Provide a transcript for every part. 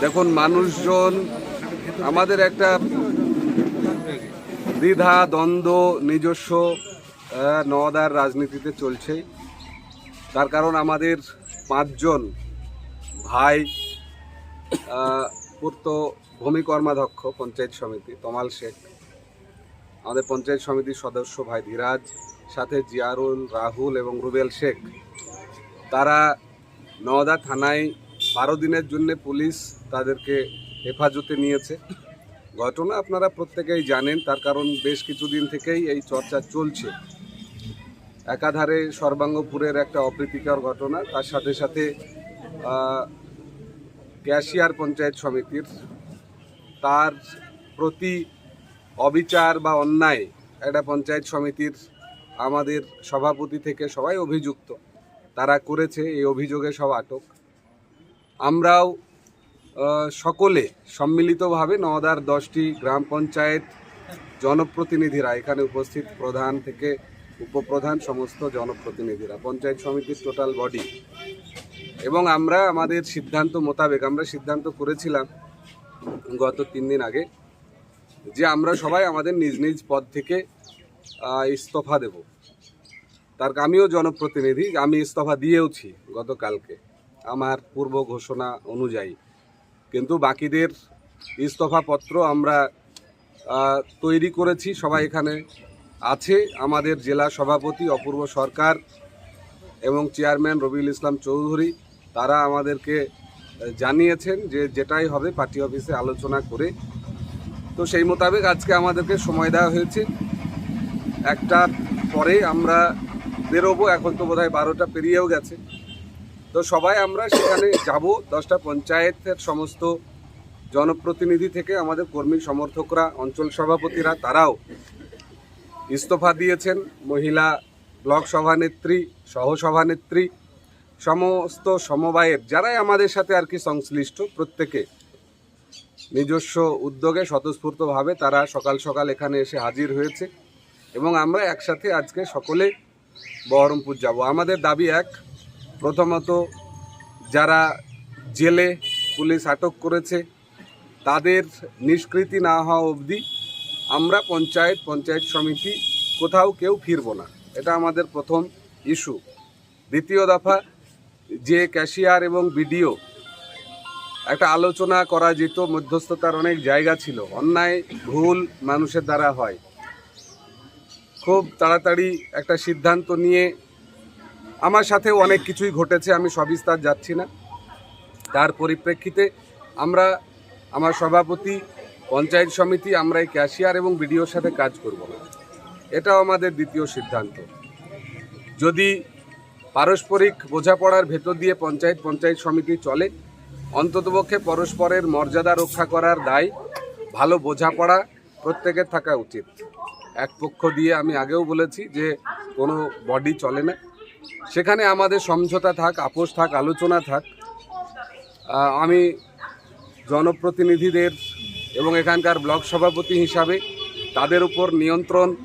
দেখুন মানুষজন আমাদের একটা দ্বিধা দ্বন্দ্ব নিজস্ব আহ, নওদার রাজনীতিতে চলছে তার কারণ আমাদের পাঁচজন ভাই পূর্ত ভূমি কর্মাধ্যক্ষ, পঞ্চায়েত সমিতি, তমাল শেখ, আমাদের পঞ্চায়েত সমিতির সদস্য ভাই ধীরাজ, সাথে জিয়ারুল, রাহুল এবং রুবেল শেখ। তারা নওদা থানায় বারো দিনের জন্য পুলিশ তাদেরকে হেফাজতে নিয়েছে। ঘটনা আপনারা প্রত্যেকেই জানেন, তার কারণ বেশ কিছুদিন থেকেই এই চর্চা চলছে। একাধারে সর্বাঙ্গপুরের একটা অপ্রীতিকর ঘটনা। তার সাথে সাথে ক্যাশিয়ার পঞ্চায়েত সমিতির তার প্রতি অবিচার বা অন্যায় একটা পঞ্চায়েত সমিতির আমাদের সভাপতি থেকে সবাই অভিযুক্ত। তারা করেছে, এই অভিযোগে সব আটক। আমরাও সকলে সম্মিলিতভাবে নওদার দশটি গ্রাম পঞ্চায়েত জনপ্রতিনিধিরা এখানে উপস্থিত প্রধান থেকে উপপ্রধান সমস্ত জনপ্রতিনিধিরা, পঞ্চায়েত সমিতির টোটাল বডি এবং আমরা, আমাদের সিদ্ধান্ত মোতাবেক, আমরা সিদ্ধান্ত করেছিলাম গত তিন দিন আগে, যে আমরা সবাই আমাদের নিজ নিজ পদ থেকে ইস্তফা দেব। তার আমিও জনপ্রতিনিধি, আমি ইস্তফা দিয়েওছি গতকালকে, আমার পূর্ব ঘোষণা অনুযায়ী। কিন্তু বাকিদের ইস্তফাপত্র আমরা তৈরি করেছি সবাই এখানে আছে আমাদের জেলা সভাপতি, অপূর্ব সরকার এবং চেয়ারম্যান রবিউল ইসলাম চৌধুরী, তারা আমাদেরকে জানিয়েছেন যে যেটাই হবে পার্টি অফিসে আলোচনা করে। তো সেই মোতাবেক আজকে আমাদেরকে সময় দেওয়া হয়েছে। একটার পরে আমরা বেরোবো, এখন তো বোধহয় বারোটা পেরিয়েও গেছে। তো সবাই আমরা সেখানে যাব, দশটা পঞ্চায়েতের সমস্ত জনপ্রতিনিধি থেকে আমাদের কর্মী সমর্থকরা, অঞ্চল সভাপতিরা, তারাও ইস্তফা দিয়েছেন মহিলা ব্লক সভানেত্রী, সহসভানেত্রী, সমস্ত সমবায়ের, যারাই আমাদের সাথে আর কি সংশ্লিষ্ট, প্রত্যেকে নিজস্ব উদ্যোগে স্বতঃস্ফূর্তভাবে তারা সকাল সকাল এখানে এসে হাজির হয়েছে এবং আমরা একসাথে আজকে সকলে বহরমপুর যাব। আমাদের দাবি এক, প্রথমত যারা জেলে পুলিশ আটক করেছে, তাদের নিষ্কৃতি না হওয়া অবধি আমরা পঞ্চায়েত পঞ্চায়েত সমিতি, কোথাও কেউ ফিরব না। এটা আমাদের প্রথম ইস্যু। দ্বিতীয় দফা, যে ক্যাশিয়ার এবং বিডিও একটা আলোচনা করা যেত, মধ্যস্থতার অনেক জায়গা ছিল। অন্যায়, ভুল মানুষের দ্বারা হয়। খুব তাড়াতাড়ি একটা সিদ্ধান্ত নিয়ে আমার সাথেও অনেক কিছুই ঘটেছে, আমি সবিস্তার যাচ্ছি না। তার পরিপ্রেক্ষিতে আমরা, আমার সভাপতি পঞ্চায়েত সমিতি, আমরা এই ক্যাশিয়ার এবং বিডিওর সাথে কাজ করব না। এটাও আমাদের দ্বিতীয় সিদ্ধান্ত। যদি পারস্পরিক বোঝাপড়ার ভেতর দিয়ে পঞ্চায়েত পঞ্চায়েত সমিতি চলে, অন্ততপক্ষে পরস্পরের মর্যাদা রক্ষা করার দায়, ভালো বোঝাপড়া প্রত্যেকের থাকা উচিত। এক পক্ষ দিয়ে আমি আগেও বলেছি যে কোনো বডি চলে না। সেখানে আমাদের সমঝোতা থাক, আপোষ থাক, আলোচনা থাক। আমি জনপ্রতিনিধিদের এবং এখানকার ব্লক সভাপতি হিসাবে তাদের উপর নিয়ন্ত্রণ,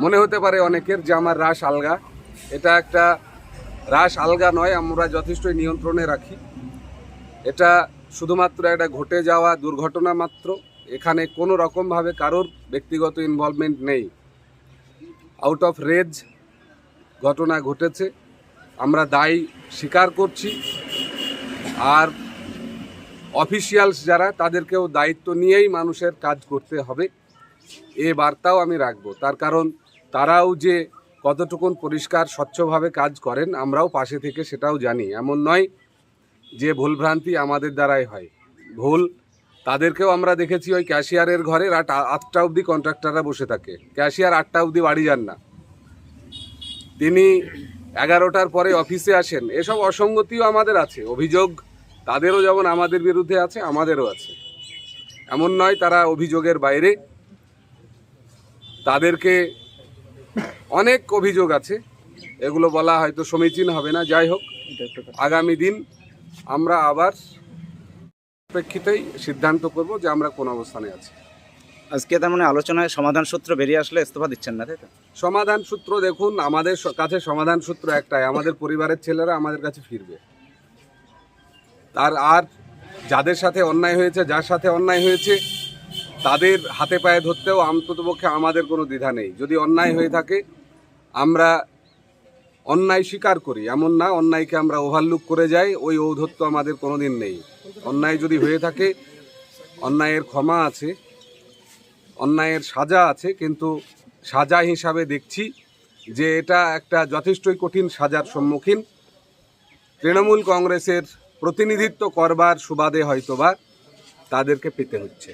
মনে হতে পারে অনেকের যে আমার রাস আলগা। এটা একটা রাস আলগা নয়, আমরা যথেষ্টই নিয়ন্ত্রণে রাখি। এটা শুধুমাত্র একটা ঘটে যাওয়া দুর্ঘটনা মাত্র। এখানে কোনো রকমভাবে কারোর ব্যক্তিগত ইনভলভমেন্ট নেই। আউট অফ রেজ ঘটনা ঘটেছে। আমরা দায়ী স্বীকার করছি। আর অফিসিয়ালস যারা, তাদেরকেও দায়িত্ব নিয়েই মানুষের কাজ করতে হবে। এ বার্তাও আমি রাখব। তার কারণ, তারাও যে কতটুকুন পরিষ্কার, স্বচ্ছভাবে কাজ করেন, আমরাও পাশে থেকে সেটাও জানি। এমন নয় যে ভুলভ্রান্তি আমাদের দ্বারাই হয়। ভুল তাদেরকেও আমরা দেখেছি ওই ক্যাশিয়ারের ঘরে রাত আটটা অবধি কন্ট্রাক্টররা বসে থাকে। ক্যাশিয়ার আটটা অবধি বাড়ি যান না। তিনি এগারোটার পরে অফিসে আসেন। এসব অসঙ্গতিও আমাদের আছে। অভিযোগ তাদেরও যেমন আমাদের বিরুদ্ধে আছে আমাদেরও আছে। এমন নয় তারা অভিযোগের বাইরে। তাদেরকে অনেক অভিযোগ আছে। এগুলো বলা হয়তো সমীচীন হবে না। যাই হোক আগামী দিন আমরা আবার প্রেক্ষিতেই সিদ্ধান্ত করব যে আমরা কোন অবস্থানে আছি। আজকে তার মানে আলোচনায় সমাধান সূত্র বেরিয়ে আসলে ইস্তফা দিচ্ছেন না তাই তো? সমাধান সূত্র দেখুন আমাদের কাছে সমাধান সূত্র একটাই। আমাদের পরিবারের ছেলেরা আমাদের কাছে ফিরবে। তার আর যাদের সাথে অন্যায় হয়েছে, যার সাথে অন্যায় হয়েছে, তাদের হাতে পায়ে ধরতেও অন্ততপক্ষে আমাদের কোনো দ্বিধা নেই। যদি অন্যায় হয়ে থাকে, আমরা অন্যায় স্বীকার করি। এমন না, অন্যায়কে আমরা ওভারলুক করে যাই, ওই ঔদ্ধত্য আমাদের কোনো দিন নেই। অন্যায় যদি হয়ে থাকে, অন্যায়ের ক্ষমা আছে, অন্যায়ের সাজা আছে, কিন্তু সাজা হিসাবে দেখছি যে এটা একটা যথেষ্টই কঠিন সাজার সম্মুখীন। তৃণমূল কংগ্রেসের প্রতিনিধিত্ব করবার সুবাদে হয়তোবা তাদেরকে পেতে হচ্ছে।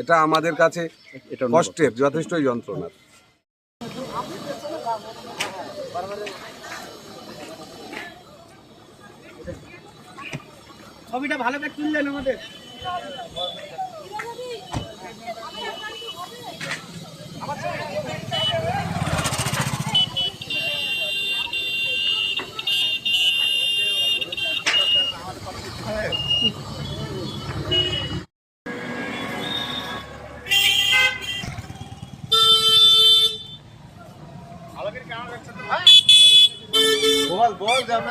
এটা আমাদের কাছে এটা কষ্টের যথেষ্ট যন্ত্রণার। ছবিটা ভালো করে তুললেন আমাদের। বল বল যাবে